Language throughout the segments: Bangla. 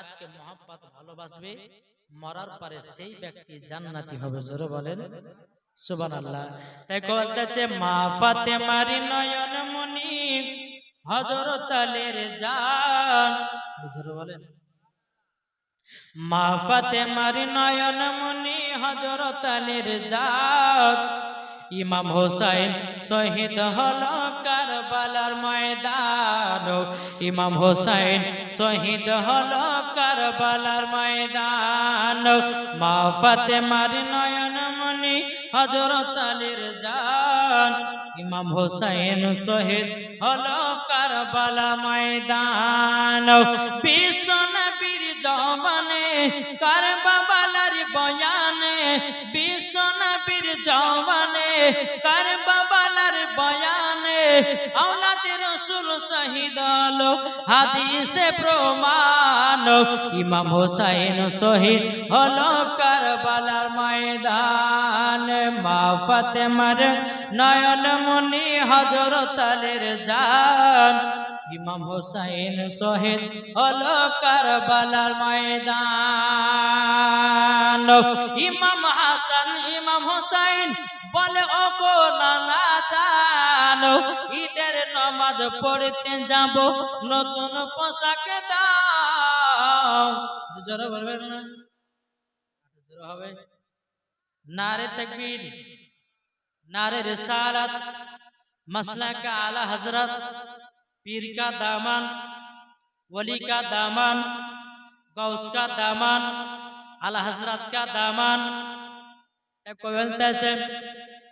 ডাকাতকে মহাব্বত, ভালোবাসবে, মরার পরে সেই ব্যক্তি জান্নাতি হবে। জোরে বলেন, সুবহানাল্লাহ। তাই বলতেছে মা ফাতেমার নয়ন মনি হযরত আলীর জান। জোরে বলেন, মা ফাতেমার নয়ন মনি হযরত আলীর জান। ইমাম হোসাইন শহীদ হল কারবালার ময়দান ইমাম হোসাইন শহীদ হল কারবালার ময়দান মা ফাতেমার নয়ন মনি হযরত আলীর জান, ইমাম হোসাইন শহীদ হল কারবালা ময়দান বিশ্ব নবীর জওয়ানে কারবালার বয়ানে বিশ্ব নবীর জওয়ানে কারবালার বয়ানে, আওলাদে রাসূল শহীদ হলো, হাদিসে প্রমাণ, ইমাম হোসাইন শহীদ হলো কারবালার ময়দান। মা ফাতেমার নয়ন মনি হযরত জান ইমাম হোসাইন শহীদ হলো কারবালার ময়দান। ইমাম হাসান, ইমাম হোসাইন বলে, ওগো নানা জানো, ঈদের নমাজ পড়তে যাব, নতুন পোশাক দাও। জোরে বলবেন না? জোরে হবে। নারে তকবীর, নারে রিসালাত, মাসলাকা আলা হযরত पीर का दामन वली का दामन गौस का दामन आला हजरत का दामन को बोलते हैं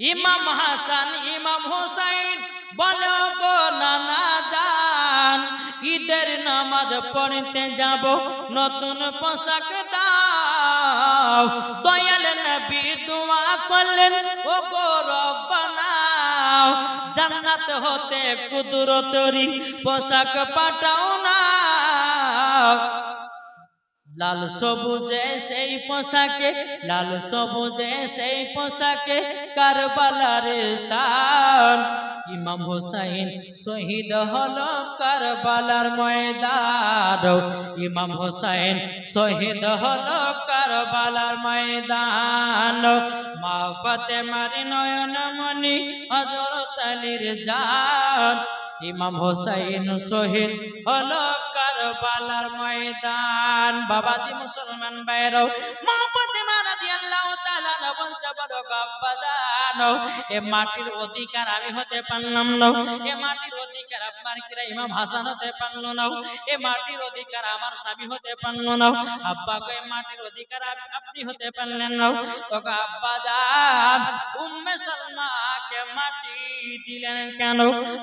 इमाम हसन इमाम हुसैन বলো গো নানা জান ঈদের নামাজ পড়তে যাব নতুন পোশাক দাও দয়াল নবী দোয়া করলেন ও গো রব্বানা জান্নাত হতে কুদরতরি পোশাক পাঠাও না। লাল সবুজে সেই পোশাকে, লাল সবুজে সেই পোশাকে কারবালার স্থান ইমাম হোসাইন শহীদ হলো কারবালার ময়দান। ইমাম হোসাইন শহীদ হলো কারবালার ময়দান। মা ফাতেমার নয়ন মনি হযরত আলীর জান। ইমাম হোসাইন শহীদ হলো কারবালার ময়দান। বাবাজি মুসলমান বাইরও মা রাদিয়াল্লাহু এ মাটির অধিকার আমি হতে পারলাম না। এ মাটির অধিকার আপনার কিরা? ইমাম হাসান হতে পারল না। এ মাটির অধিকার আমার স্বামী হতে পারল না। আব্বা এ মাটির অধিকার আপ- আপনি হতে পারলেন না। তো আব্বা যান, উম্মে সালমাকে মাটি দিলেন কেন?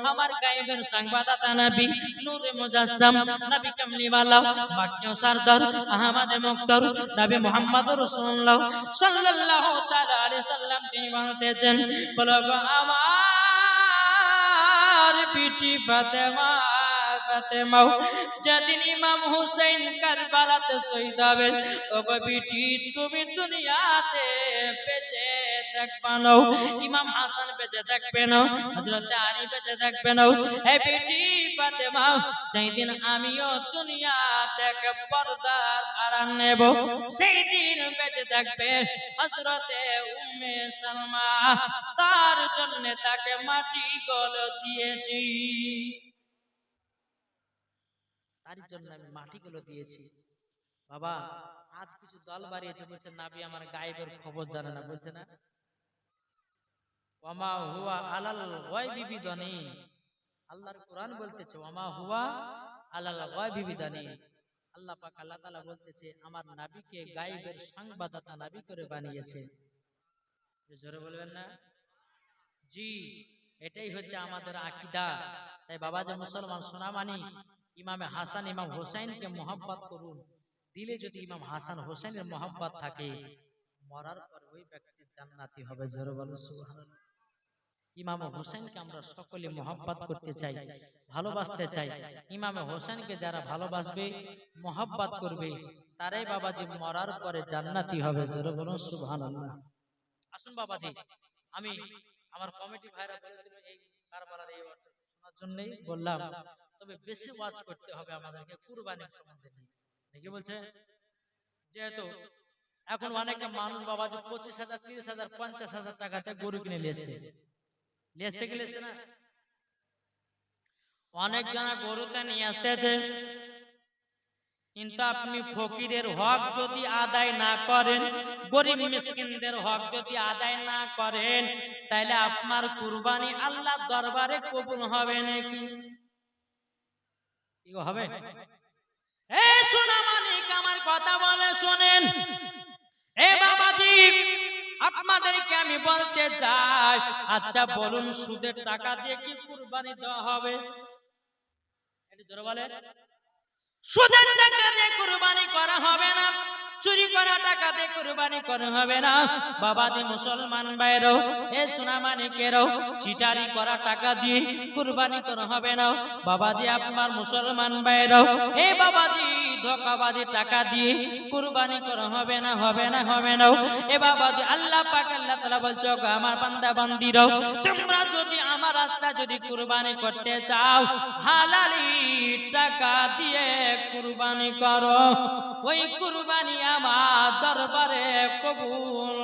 আমার গায়েবের সংবাদদাতা নবী নূরে মুজাসসাম নবী কামলিওয়ালা বাক্য সরদার আহমদ মুক্তার, নবী মুহাম্মদ রাসূলুল্লাহ সাল্লাল্লাহু তাআলা আলাইহি সাল্লাম আমার বিটি ফাতেমা ফাতেমা যেদিন ইমাম হুসাইন কারবালাতে শহীদ হবে ওগো বিটি, তুমি দুনিয়াতে বেঁচে থাকবে না। ইমাম হাসান বেঁচে থাকবে না, হযরত আলী বেঁচে থাকবে না। হে বিটি ফাতেমা সেই দিন আমিও দুনিয়া থেকে পর্দার আড়াল নেব। সেই দিন বেঁচে থাকবে হযরতে উম্মে সালমা। তার জন্য তাকে মাটি গল দিয়েছি। তার জন্য আমি মাটিগুলো দিয়েছি। বাবা আজ কিছু দল বাড়িয়েছে বলছে নাবি আমার গায়েবের খবর জানে না বলছে না। ওমা হুয়া আলাল গায়বি বিদানি আল্লাহর কোরআন বলতেছে ওমা হুয়া আলাল গায়বি বিদানি আল্লাহ পাক আল্লাহ তাআলা বলতেছে আমার নাবিকে গায়েবের সংবাদদাতা নাবি করে বানিয়েছে। জোরে বলবেন না? জি এটাই হচ্ছে আমাদের আকীদা। তাই বাবা যে মুসলমান সোনামানি ইমামে হাসান, ইমাম হোসাইনকে মোহাব্বত করুন। দিলে যদি ইমাম হাসান হোসেনের মোহাব্বত থাকে, মরার পর ওই ব্যক্তি জান্নাতি হবে, জোরে বলো সুবহানাল্লাহ। ইমাম হোসেনকে আমরা সকলে মোহাব্বত করতে চাই, ভালোবাসতে চাই। ইমামে হোসেনকে যারা ভালোবাসবে, মোহাব্বত করবে, তারাই বাবাজি মরার পরে জান্নাতি হবে, জোরে বলুন, সুবহানাল্লাহ। আসুন বাবাজি, আমি আমার কমিটি ভাইরা বলেছিল এই কারবালার এই শোনার জন্যই বললাম তবে বেশি ওয়াজ করতে হবে আমাদেরকে কুরবানির সম্বন্ধে বলছে, যেহেতু এখন মানুষ বাবা যে পঁচিশ হাজার, তিরিশ হাজার, পঞ্চাশ হাজার টাকাতে গরু কিনে কি না? অনেক জনা গরুতে নিয়ে আসতেছে। কিন্তু আপনি ফকিরের হক যদি আদায় না করেন, গরিব মিসকিনদের হক যদি আদায় না করেন তাহলে আপনার কুরবানি আল্লাহ দরবারে কবুল হবে নাকি? হবে? এ সোনা মানিক আমার কথা বলে শোনেন। এ বাবাজি আপনাদেরকে আমি বলতে চাই আচ্ছা বলুন সুদের টাকা দিয়ে কি কুরবানি দেওয়া হবে? জোরে সুদের টাকা দিয়ে কুরবানি করা হবে না? চুরি করা টাকা দিয়ে কুরবানি করা হবে না। বাবাজি মুসলমান ভাইরাও এ সোনা মানিকেরও চিটারি করা টাকা দিয়ে কুরবানি করা হবে না। বাবাজি আপনার মুসলমান ভাইরাও এ বাবাজি ধোকাবাজি টাকা দিয়ে কুরবানি করা হবে না হবে না হবে না। এ বাবাজি আল্লাহ পাক, আল্লাহ তাআলা বলছো আমার বান্দা বান্দিরাও, তোমরা যদি আমার রাস্তা যদি কুরবানি করতে চাও, হালালি টাকা দিয়ে কুরবানি করো। ওই কুরবানি আমার দরবারে কবুল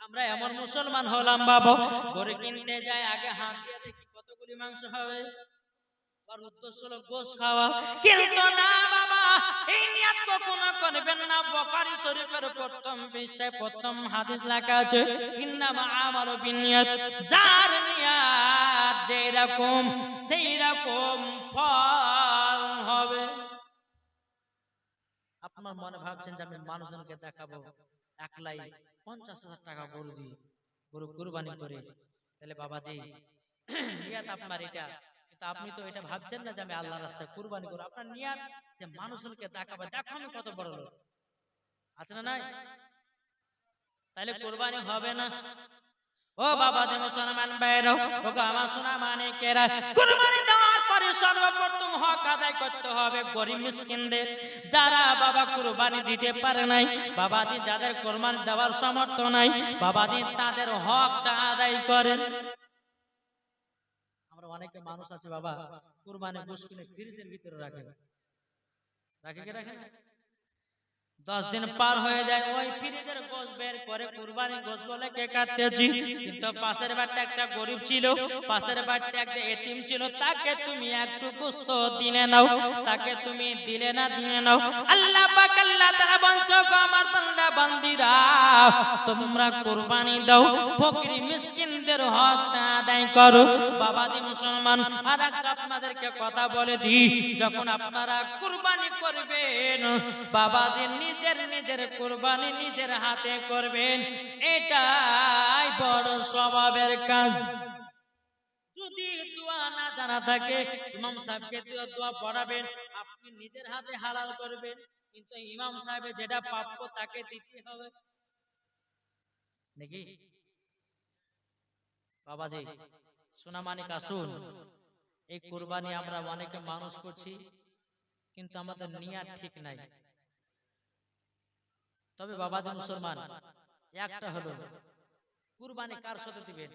আমরা এমন মুসলমান হলাম বাবা, গরু কিনতে যাই আগে হাত দিয়ে দেখি কতগুলি মাংস হবে না প্রথম প্রথম হাদিস লেখা আছে যার নিয়াত যেই রকম, সেই রকম ফল আপনার মনে ভাবছেন যে আমি মানুষজনকে দেখাবো? একলাই পঞ্চাশ হাজার টাকা গরু গরু কুরবানি করে। তাহলে বাবাজি, নিয়াত আপনার এটা। কিন্তু আপনি তো এটা ভাবছেন না যে আমি আল্লাহ রাস্তায় কুরবানি করব। আপনার নিয়াত যে মানুষজনকে দেখাবো, দেখো আমি কত বড় লোক। আছে না নাই? তাহলে কুরবানি হবে না। ও বাবা দে মুসলমান ভাইরাও ও আমার সোনা মানে কেরা কুরবানি দেওয়ার পরে সর্বপ্রথম হক আদায় করতে হবে গরিব মিসকিনদের। যারা বাবা কুরবানি দিতে পারে নাই, বাবাজি যাদের কোরবানি দেওয়ার সামর্থ্য নাই, বাবাজি তাদের হকটা আদায় করেন। আমরা অনেকে মানুষ আছে বাবা, কুরবানি মুশকিলে ফ্রিজের ভিতরে রাখে রাখে কি রাখে? দশ দিন পার হয়ে যায়, ওই ফ্রিজের গোশ বের করে কুরবানি গোশ বলে কে কাটতেছি? কিন্তু পাশের বাড়িতে একটা গরিব ছিল, পাশের বাড়িতে একটা এতিম ছিল, তাকে তুমি একটু গোস্ত দিলে নাও, তাকে তুমি দিলে না দিলে নাও। আল্লাহ পাক, আল্লাহ তাআলা বলছো গো আমার বান্দা, বান্দিরা, তোমরা কুরবানি দাও, ফকির মিসকিনদের হক না আদায় করো। বাবাজি মুসলমান আর একটা আপনাদেরকে কথা বলে দিই, যখন আপনারা কুরবানি করবেন, বাবাজি নিজের নিজের কুরবানি নিজের হাতে করবেন, এটাই বড় স্বভাবের কাজ। যদি দোয়া না জানা থাকে, ইমাম সাহেবকে দোয়া- পড়াবেন, আপনি নিজের হাতে হালাল করবেন, কিন্তু ইমাম সাহেবের যেটা প্রাপ্য তাকে দিতে হবে। নাকি বাবাজি সোনামানিক আসুন। এই কুরবানি আমরা অনেকে মানুষ করছি, কিন্তু আমাদের নিয়াত ঠিক নাই। তবে বাবাজি মুসলমান একটা হলো কুরবানি কার সাথে দিবেন?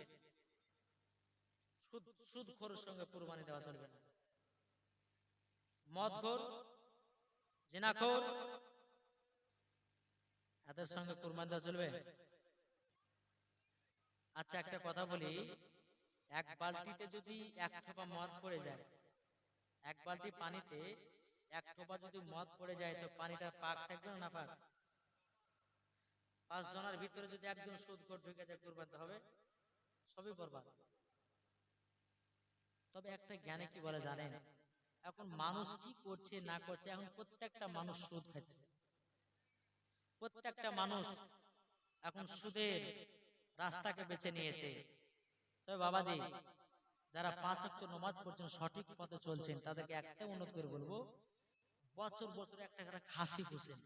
সুদ সঙ্গে কুরবানি দেওয়া চলবে না। মদ খোর জিনাখোর এদের সঙ্গে কুরবানি দেওয়া চলবে। আচ্ছা একটা কথা বলি। এক বালতিতে যদি এক থোপা মদ পড়ে যায় এক বালতি পানিতে এক থোপা যদি মদ পড়ে যায় তো পানিটা পাক থাকবে না পাক? পাঁচ জনের ভিতরে যদি একজন সুদ করে ঢুকে যায় কুরবান হবে। সবই বরবাদ। তবে একটা জ্ঞানে কি বলে জানেন? এখন মানুষ কি করছে না করছে? এখন প্রত্যেকটা মানুষ সুদ খাচ্ছে। প্রত্যেকটা মানুষ এখন সুদের রাস্তাকে বেছে নিয়েছে। তবে বাবাজি যারা পাঁচ অক্ট নমাজ পড়ছেন সঠিক পথে চলছেন তাদেরকে একটা উন্নত করে বলব বছর বছর একটা করে খাসি পুষেন।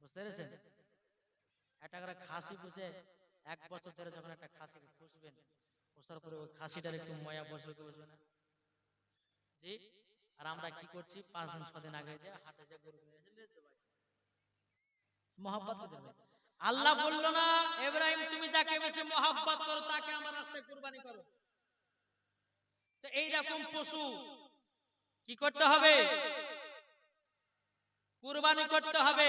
বুঝতে পেরেছেন? একটা করে খাসি পুষে এক বছর ধরে যখন একটা খাসি পুষবেন পোষার পরে ওই খাসিটার একটু ময়া বসবে কি বসবে না? জি? আর আমরা কি করছি? পাঁচ দিন, ছ দিন আগে যে হাটে যে গরু মহাব্বত করবে আল্লাহ বলল না এব্রাহিম তুমি যাকে বেশি মহাব্বত করো, তাকে আমার রাস্তায় কুরবানি করো। তো এইরকম পশু কি করতে হবে? কুরবানি করতে হবে।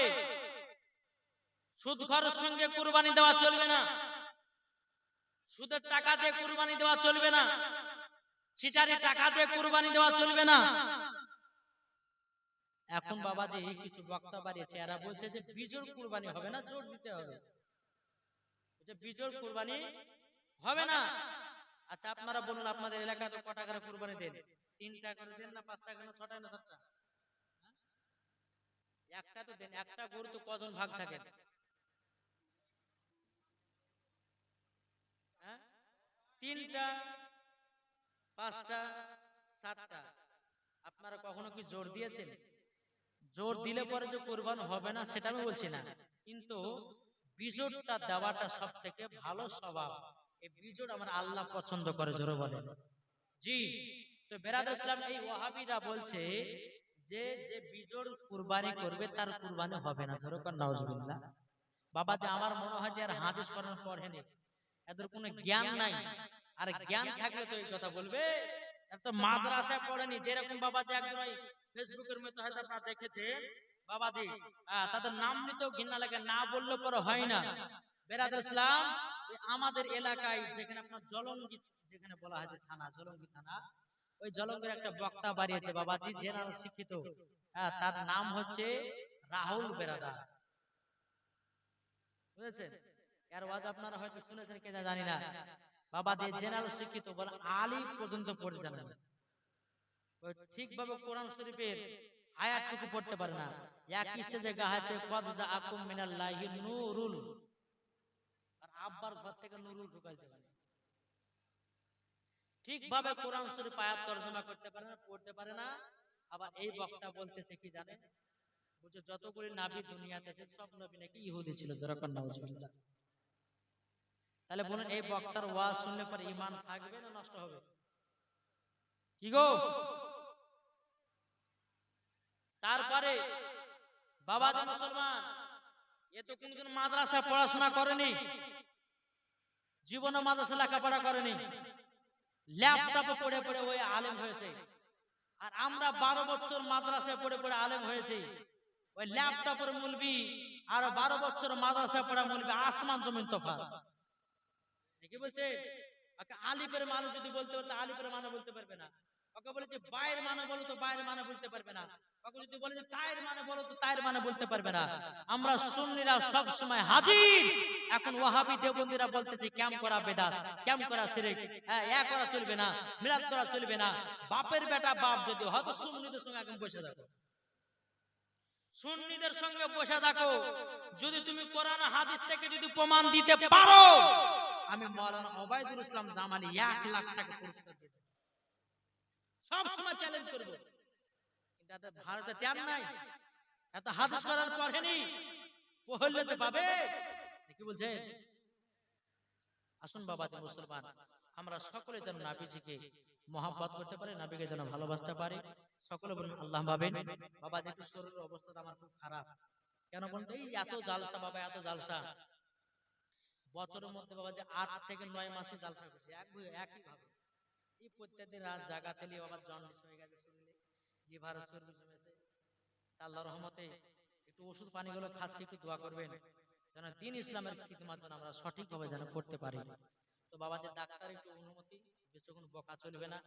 সুদ খরচ সঙ্গে কুরবানি দেওয়া চলবে না। সুদের টাকা দিয়ে কুরবানি দেওয়া চলবে না। চিটারি টাকা দিয়ে কুরবানি দেওয়া চলবে না। এখন বাবাজি কিছু বক্তা বাড়িয়েছে, এরা বলছে যে বিজোড় কুরবানি হবে না, জোর দিতে হবে। যে বিজোড় কুরবানি হবে না। আচ্ছা আপনারা বলুন, আপনাদের এলাকাতে কটা করে কুরবানি দেন? তিনটা করে দেন না, পাঁচটা করে ছটা না সাতটা? হ্যাঁ? একটা তো দেন, একটা গরু তো কজন ভাগ থাকে হ্যাঁ? তিনটা, পাঁচটা, সাতটা। আপনারা কখনো কি জোর দিয়েছেন? জোর দিলে পরে যে কোরবান হবে না, সেটা আমি বলছি না। কিন্তু বিজোড়টা দেওয়াটা সব থেকে ভালো স্বভাব। এই বিজোড় আমার আল্লাহ পছন্দ করে, জোরে বলে জি, তো বেরাদ ইসলাম, এই ওয়াহাবিরা বলছে যে যে বিজোড় কুরবানি করবে, তার কুরবানি হবে না। জোরে কর নাউজুবিল্লাহ। বাবা যে আমার মনে হয় যে আর হাদিস করার পড়েনি। এদের কোনো জ্ঞান নাই। আর জ্ঞান থাকলে তো এই কথা বলবে। এর তো মাদ্রাসায় পড়েনি যেরকম বাবা যে একজন ফেসবুকের মধ্যে হয়তো আপনারা দেখেছে। বাবাজি আহ, তাদের নাম নিতেও ঘৃণা লাগে না বললে পরে হয় না। বেরাদ ইসলাম আমাদের এলাকায় যেখানে আপনার জলঙ্গি যেখানে বলা হয়েছে থানা জলঙ্গি থানা ওই জলঙ্গির একটা বক্তা বাড়িয়েছে বাবাজি জেনারেল শিক্ষিত। হ্যাঁ, তার নাম হচ্ছে রাহুল বেরাদা বুঝেছেন? এর ওয়াজ আপনারা হয়তো শুনেছেন জানি না। বাবা যে জেনারেল শিক্ষিত, বলে পর্যন্ত পড়ে জানেন। ঠিকভাবে কোরআন শরীফের আয়াতটুকু পড়তে পারে না। এক কিসে যে গাহাছে কদ যা আকুম মিনাল্লাহি নূরুল। আর আব্বার ঘর থেকে ঢুকাইছে ঠিকভাবে কোরআন শরীফ আয়াত তরজমা করতে পারে না, পড়তে পারে না। আবার এই বক্তা বলতেছে, কি জানেন? বুঝে, যতগুলি নাবি দুনিয়াতে সব নবী নাকি ইহুদি ছিল যেরকম নাউজুবিল্লাহ তাহলে বলুন এই বক্তার ওয়াজ শুনলে পরে ইমান থাকবে না নষ্ট হবে? কি গো? তারপরে বাবা যে মুসলমান এ তো কোনদিন মাদ্রাসায় পড়াশোনা করেনি জীবনে মাদ্রাসা লেখাপড়া করেনি ল্যাপটপে পড়ে পড়ে ওই আলেম হয়েছে আর আমরা বারো বছর মাদ্রাসায় পড়ে পড়ে আলেম হয়েছি ওই ল্যাপটপের মুলবি আর বারো বছর মাদ্রাসায় পড়া মুলবি আসমান জমিন তফাৎ কি বলছে? ওকে আলিফের মানে যদি বলতে পারতো আলিফের মানে বলতে পারবে না। ওকে বলেছে বাইরের মানে বলো তো বাইরের মানে বলতে পারবে না। ওকে যদি বলে যে তায়ের মানে বলো তো তায়ের মানে বলতে পারবে না। আমরা সুন্নিরা সব সময় হাজির। এখন ওয়াহাবি বলতেছে, ক্যাম্প করা বেদাত, ক্যাম্প করা শিরিক। হ্যাঁ করা চলবে না, মিলাদ করা চলবে না। বাপের বেটা বাপ যদি হয়তো সুন্নিদের সঙ্গে এখন বসে থাকো। সুন্নিদের সঙ্গে বসে থাকো। যদি তুমি কোরআন হাদিস থেকে যদি প্রমাণ দিতে পারো আমি মৌলানা ওবায়দুল ইসলাম জামানি এক লাখ টাকা পুরস্কার দেব। সব সময় চ্যালেঞ্জ করব। কিন্তু ভারতে তেল নাই। এত হাদিস করার পড়েনি পড়লে তো পাবে। কি বলছে? আসুন বাবা যে মুসলমান, আমরা সকলে যেন নাবিজিকে মহাব্বত করতে পারি, নাবিকে যেন ভালোবাসতে পারি। সকলে বলুন, আল্লাহ ভাবেন। বাবা যেহেতু শরীরের অবস্থা আমার খুব খারাপ। কেন বলতে এই এত জালসা বাবা, এত জালসা। বছরের মধ্যে বাবা যে আট থেকে নয় মাসে জালসা করছে এক একই ভাবে এই প্রত্যেকদিন রাত বাবা জন্ডিস হয়ে গেছে শরীরে লিভার চর্বি জমেছে আল্লাহ রহমতে একটু ওষুধ খাচ্ছি, একটু দোয়া করবেন। যেন দিন ইসলামের খিদমাত যেন আমরা সঠিকভাবে যেন করতে পারি। তো বাবা যে ডাক্তার একটু অনুমতি বেশিক্ষণ বকা চলবে না।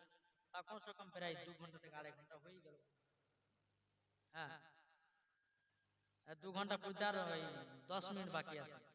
তখন প্রায় দু ঘণ্টা থেকে আড়াই ঘণ্টা হয়ে গেল। হ্যাঁ। দু ঘণ্টা আর ওই দশ মিনিট বাকি আছে।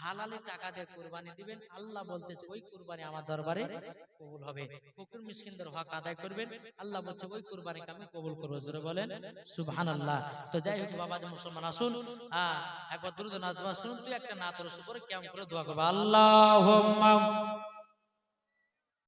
হালালি টাকা দিয়ে কোরবানি দিবেন, আল্লাহ বলতেছে, ওই কোরবানি আমার দরবারে কবুল হবে। ফকির মিসকিনদের হক আদায় করবেন, আল্লাহ বলছে, ওই কোরবানিকে আমি কবুল করব। জোরে বলেন, সুবহানাল্লাহ। তো যাই হোক, বাবা যে মুসলমান, আসুন। হ্যাঁ একবার দ্রুত নাজমা শুনুন তুই একটা নাতর উপরে কেমন করে দোয়া করব। আল্লাহ